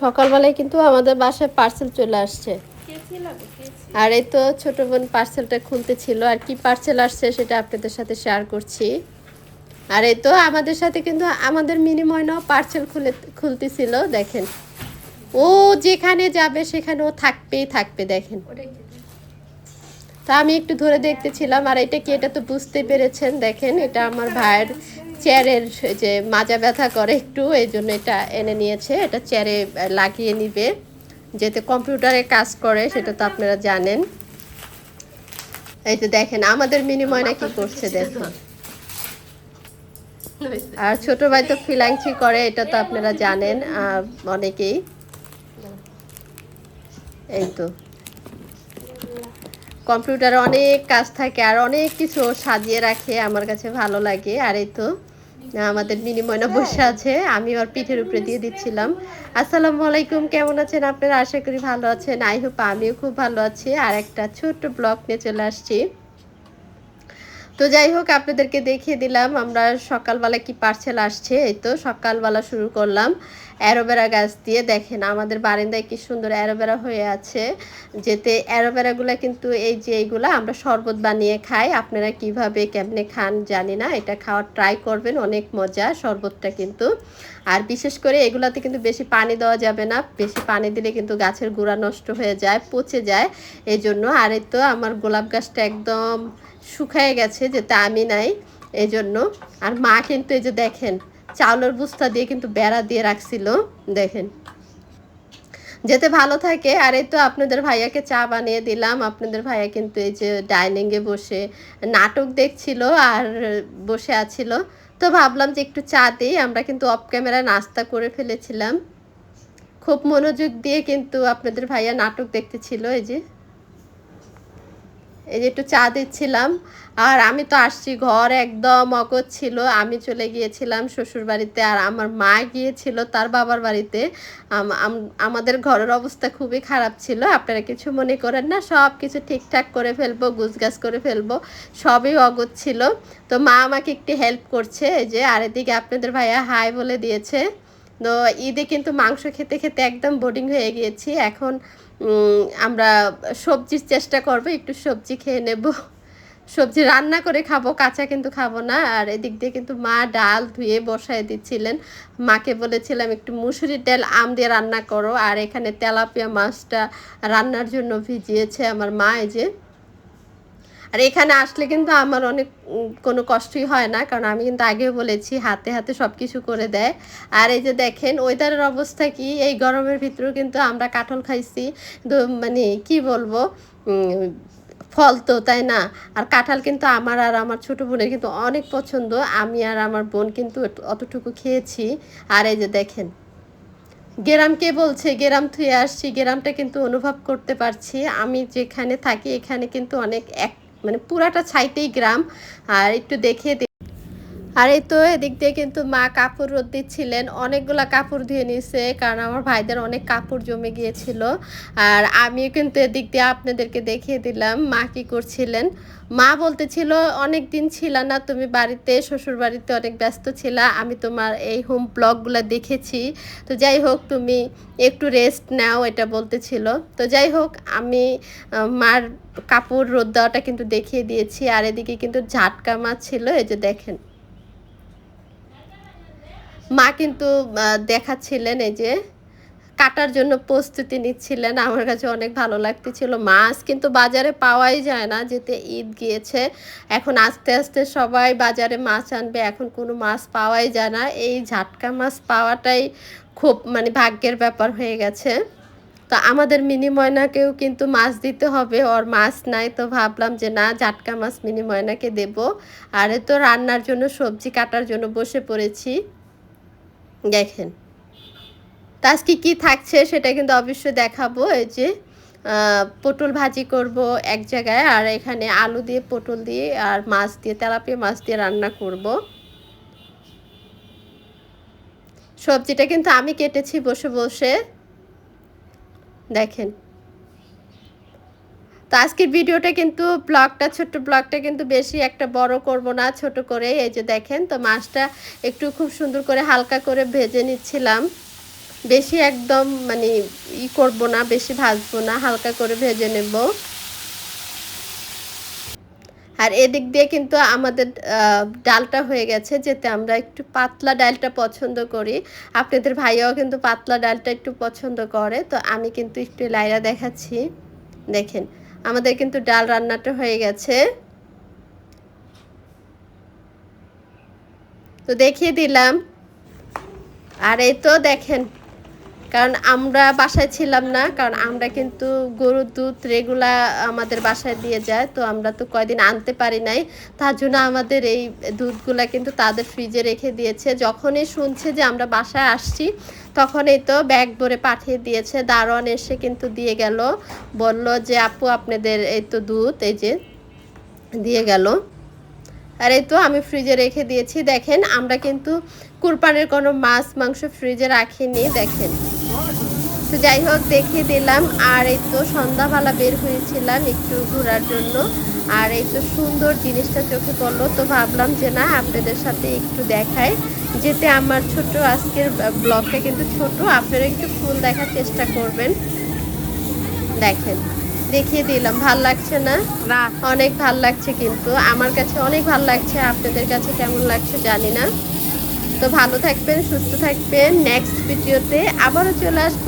সকালবেলায় কিন্তু আমাদের বাসায় পার্সেল চলে আসছে। আর এই তো ছোট বোন পার্সেলটা খুলতে ছিল। আর কি পার্সেল আসছে সেটা আপনাদের সাথে শেয়ার করছি। আর এই তো আমাদের সাথে কিন্তু আমাদের মিনি ময়নাও পার্সেল খুলে খুলতেছিল দেখেন। ও যেখানে যাবে সেখানে ও থাকবেই থাকবে দেখেন। তা আমি একটু ধরে দেখতেছিলাম, আর এটা কি এটা তো বুঝতে পেরেছেন? দেখেন, এটা আমার ভাইয়ের চেয়ারের যে মাজা ব্যথা করে একটু, এই জন্য এটা এনে নিয়েছে। এটা চেয়ারে লাগিয়ে নিবে। যেতে কম্পিউটারে কাজ করে, সেটা তো আপনারা জানেন। এই তো দেখেন, আমাদের মিনিময়না কি করছে, দেখুন। আর ছোট ভাই তো ফিলাংচি করে, এটা তো আপনারা জানেন অনেকেই। এই তো। কম্পিউটারে অনেক কাজ থাকে আর অনেক কিছু সাজিয়ে রাখে, আমার কাছে ভালো লাগে। আর এই তো, আমাদের মিনি ময়না বসে আছে, আমি ওর পিঠের উপরে দিয়ে দিচ্ছিলাম। আসসালামু আলাইকুম, কেমন আছেন আপনারা? আশা করি ভালো আছেন। আই হোপ আমিও খুব ভালো আছি। আর একটা ছোট্ট ব্লগ নিয়ে চলে আসছি। তো যাই হোক, আপনাদেরকে দেখিয়ে দিলাম আমরা সকালবেলা কি পার্সেল আসছে। এই তো সকালবেলা শুরু করলাম অ্যারোভেরা গাছ দিয়ে। দেখেন আমাদের বারান্দায় কি সুন্দর অ্যারোভেরা হয়ে আছে। যেতে অ্যারোভেরাগুলো কিন্তু এই যে এইগুলা আমরা শরবত বানিয়ে খাই। আপনারা কীভাবে, কেমনে খান জানি না। এটা খাওয়ার ট্রাই করবেন, অনেক মজা শরবতটা কিন্তু। আর বিশেষ করে এগুলাতে কিন্তু বেশি পানি দেওয়া যাবে না। বেশি পানি দিলে কিন্তু গাছের গোড়া নষ্ট হয়ে যায়, পচে যায়। এই জন্য আর এই তো আমার গোলাপ গাছটা একদম শুকায় গেছে যেটা আমি নাই এই জন্য আর মা কিন্তু এই যে দেখেন, চাউলের বস্তা দিয়ে কিন্তু বেড়া দিয়ে রাখছিল, দেখেন। যেতে ভালো থাকে। আর এই তো আপনাদের ভাইয়াকে চা বানিয়ে দিলাম। আপনাদের ভাইয়া কিন্তু এই যে ডাইনিংয়ে বসে নাটক দেখছিল আর বসে আছিল। তো ভাবলাম যে একটু চা দিই। আমরা কিন্তু অফ ক্যামেরা নাস্তা করে ফেলেছিলাম। খুব মনোযোগ দিয়ে কিন্তু আপনাদের ভাইয়া নাটক দেখতেছিল এই যে। এই যে একটু চা দিচ্ছিলাম। আর আমি তো আসছি, ঘর একদম অগত ছিল। আমি চলে গিয়েছিলাম শ্বশুর বাড়িতে আর আমার মা গিয়েছিল তার বাবার বাড়িতে। আম- আম- আমাদের ঘরের অবস্থা খুবই খারাপ ছিল। আপনারা কিছু মনে করেন না, সব কিছু ঠিকঠাক করে ফেলব, গুছগাছ করে ফেলব, সবই অগত ছিল। তো মা আমাকে একটু হেল্প করছে। এই যে আর এদিকে আপনাদের ভাইয়া হাই বলে দিয়েছে। তো ঈদে কিন্তু মাংস খেতে খেতে একদম বোর্ডিং হয়ে গিয়েছি। এখন আমরা সবজির চেষ্টা করব, একটু সবজি খেয়ে নেব। সবজি রান্না করে খাব, কাঁচা কিন্তু খাব না। আর এদিক দিয়ে কিন্তু মা ডাল ধুয়ে বসায় দিচ্ছিলেন। মাকে বলেছিলাম, একটু মুসুরির ডাল, আম দিয়ে রান্না করো। আর এখানে তেলাপিয়া মাছটা রান্নার জন্য ভিজিয়েছে আমার মা, এই যে। আর এখানে আসলে কিন্তু আমার অনেক কোনো কষ্টই হয় না। কারণ আমি কিন্তু আগেও বলেছি, হাতে হাতে সব কিছু করে দেয়। আর এই যে দেখেন ওয়েদারের অবস্থা কি? এই গরমের ভিতরেও কিন্তু আমরা কাঁঠাল খাইছি। মানে কি বলব? ফল তো, তাই না? আর কাঁঠাল কিন্তু আমার আর আমার ছোট বোনের কিন্তু অনেক পছন্দ। আমি আর আমার বোন কিন্তু অতটুকু খেয়েছি। আর এই যে দেখেন গেরাম কে বলছে, গেরাম থুয়ে আসছি। গেরামটা কিন্তু অনুভব করতে পারছি। আমি যেখানে থাকি, এখানে কিন্তু অনেক এক মানে পুরাটা ছাইতেই গ্রাম। আর একটু দেখে আর এই তো এদিক দিয়ে কিন্তু মা কাপড় রোদ দিচ্ছিলেন, অনেকগুলা কাপড় ধুয়ে নিছে, কারণ আমার ভাইদের অনেক কাপড় জমে গিয়েছিল। আর আমিও কিন্তু এদিক দিয়ে আপনাদেরকে দেখিয়ে দিলাম মা কি করছিলেন। মা বলতেছিল, অনেক দিন ছিল না তুমি বাড়িতে, শ্বশুর বাড়িতে অনেক ব্যস্ত ছিলা, আমি তোমার এই হোম ব্লগগুলো দেখেছি। তো যাই হোক, তুমি একটু রেস্ট নাও, এটা বলতেছিল। তো যাই হোক, আমি মার কাপড় রোদ দেওয়াটা কিন্তু দেখিয়ে দিয়েছি। আর এদিকে কিন্তু ঝাটকা মাছ ছিল, এই যে দেখেন। মা কিন্তু দেখাচ্ছিলেন এই যে কাটার জন্য প্রস্তুতি নিচ্ছিলেন। আমার কাছে অনেক ভালো লাগতেছিল। মাছ কিন্তু বাজারে পাওয়াই যায় না, যেতে ঈদ গিয়েছে। এখন আস্তে আস্তে সবাই বাজারে মাছ আনবে, এখন কোনো মাছ পাওয়াই যায় না। এই ঝাটকা মাছ পাওয়াটাই খুব মানে ভাগ্যের ব্যাপার হয়ে গেছে। তো আমাদের মিনি ময়নাকেও কিন্তু মাছ দিতে হবে। ওর মাছ নাই তো ভাবলাম যে, না, ঝাটকা মাছ মিনি ময়নাকে দেব। আর তো রান্নার জন্য, সবজি কাটার জন্য বসে পড়েছি। দেখেন। তো আজকে কী থাকছে সেটা কিন্তু অবশ্যই দেখাবো। এই যে পটল ভাজি করব এক জায়গায় আর এখানে আলু দিয়ে পটল দিয়ে আর মাছ দিয়ে, তেলাপিয়া মাছ দিয়ে রান্না করব। সবজিটা কিন্তু আমি কেটেছি বসে বসে। দেখেন। তো আজকের ভিডিওটা কিন্তু ব্লগটা, ছোট্ট ব্লগটা কিন্তু বেশি একটা বড় করব না, ছোট করে। এই যে দেখেন, তো মাছটা একটু খুব সুন্দর করে হালকা করে ভেজে নিচ্ছিলাম। বেশি একদম মানে ই করব না, বেশি ভাজবো না, হালকা করে ভেজে নেব। আর এদিক দিয়ে কিন্তু আমাদের ডালটা হয়ে গেছে, যেতে আমরা একটু পাতলা ডালটা পছন্দ করি। আপনাদের ভাইয়াও কিন্তু পাতলা ডালটা একটু পছন্দ করে, তো আমি কিন্তু একটু লাইরা দেখাচ্ছি। দেখেন আমাদের কিন্তু ডাল রান্নাটা হয়ে গেছে। তো দেখিয়ে দিলাম। আর এই তো দেখেন কারণ আমরা বাসায় ছিলাম না, কারণ আমরা কিন্তু গরুর দুধ রেগুলার আমাদের বাসায় দিয়ে যায়, তো আমরা তো কয়দিন আনতে পারি নাই। তার জন্য আমাদের এই দুধগুলা কিন্তু তাদের ফ্রিজে রেখে দিয়েছে। যখনই শুনছে যে আমরা বাসায় আসছি, তখনই তো ব্যাগ ভরে পাঠিয়ে দিয়েছে। দারোয়ান এসে কিন্তু দিয়ে গেল, বলল যে, আপু, আপনাদের এই তো দুধ, এই যে দিয়ে গেল। আর এই তো আমি ফ্রিজে রেখে দিয়েছি। দেখেন, আমরা কিন্তু কুরবানের কোনো মাছ, মাংস ফ্রিজে রাখিনি, দেখেন। তো যাই হোক দেখে দিলাম আর এই তো সন্ধ্যাবেলা বের হয়েছিলাম একটু ঘোরার জন্য। আর এই তো সুন্দর জিনিসটা চোখে পড়ল। তো ভাবলাম যে না আপনাদের সাথে একটু দেখাই। যেতে আমার ছোট আজকের ব্লগটা কিন্তু ছোট। আপনারা একটু ফুল দেখার চেষ্টা করবেন। দেখেন দেখিয়ে দিলাম। ভালো লাগছে না? না। অনেক ভালো লাগছে কিন্তু। আমার কাছে অনেক ভালো লাগছে। আপনাদের কাছে কেমন লাগছে জানি না। তো ভালো থাকবেন সুস্থ থাকবেন। নেক্সট ভিডিওতে আবারও চলে আসব।